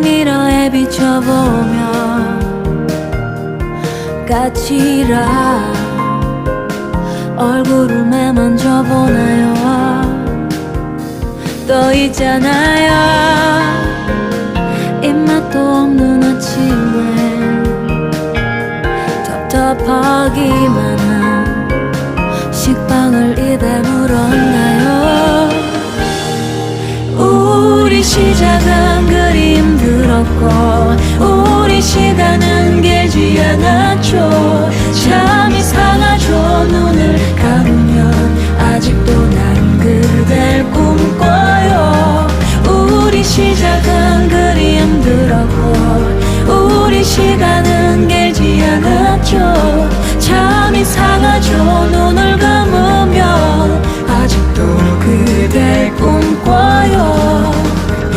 백미러에 비춰보며 까칠한 얼굴을 매만져 보나요? 또 있잖아요. 입맛도 없는 아침에 답답하기만 한 식빵을 입에 물었나요? 우리 시작 없고 우리 시간은 깨지 않았죠 잠이 사라져 눈을 감으면 아직도 난 그댈 꿈꿔요. 우리 시작은 그리 힘들었고 우리 시간은 깨지 않았죠 잠이 사라져 눈을